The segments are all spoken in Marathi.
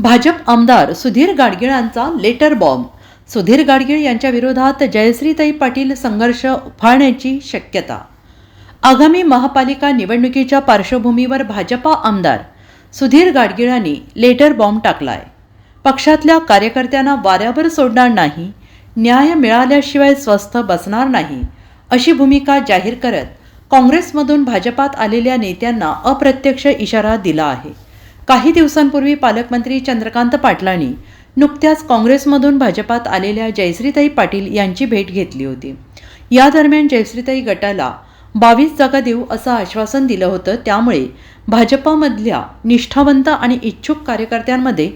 भाजप आमदार सुधीर गाडगिळांचा लेटर बॉम्ब. सुधीर गाडगीळ यांच्या विरोधात जयश्रीताई पाटील संघर्ष उफाळण्याची शक्यता. आगामी महापालिका निवडणुकीच्या पार्श्वभूमीवर भाजपा आमदार सुधीर गाडगिळांनी लेटर बॉम्ब टाकलाय. पक्षातल्या कार्यकर्त्यांना वाऱ्यावर सोडणार नाही न्याय मिळाल्याशिवाय स्वस्थ बसणार नाही अशी भूमिका जाहीर करत काँग्रेसमधून भाजपात आलेल्या नेत्यांना अप्रत्यक्ष इशारा दिला आहे. काही दिवसांपूर्वी पालकमंत्री चंद्रकांत पाटलांनी नुकत्याच काँग्रेसमधून भाजपात आलेल्या जयश्रीताई पाटील यांची भेट घेतली होती. या दरम्यान जयश्रीताई गटाला बावीस जागा देऊ असं आश्वासन दिलं होतं. त्यामुळे भाजपामधल्या निष्ठावंत आणि इच्छुक कार्यकर्त्यांमध्ये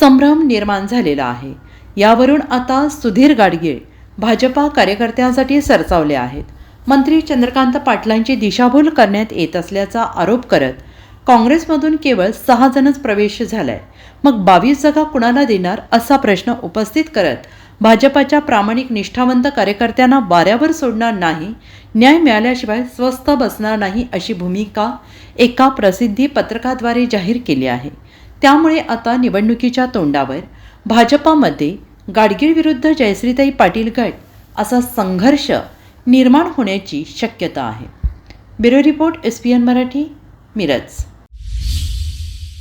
संभ्रम निर्माण झालेला आहे. यावरून आता सुधीर गाडगीळ भाजपा कार्यकर्त्यांसाठी सरसावले आहेत. मंत्री चंद्रकांत पाटलांची दिशाभूल करण्यात येत असल्याचा आरोप करत काँग्रेसमधून केवळ सहा जणच प्रवेश झालाय. मग बावीस जागा कुणाला देणार असा प्रश्न उपस्थित करत भाजपाच्या प्रामाणिक निष्ठावंत कार्यकर्त्यांना वाऱ्यावर सोडणार नाही न्याय मिळाल्याशिवाय स्वस्थ बसणार नाही अशी भूमिका एका प्रसिद्धी पत्रकाद्वारे जाहीर केली आहे. त्यामुळे आता निवडणुकीच्या तोंडावर भाजपामध्ये गाडगीळ विरुद्ध जयश्रीताई पाटील गट असा संघर्ष निर्माण होण्याची शक्यता आहे. Bureau report S P N Marathi Miraj.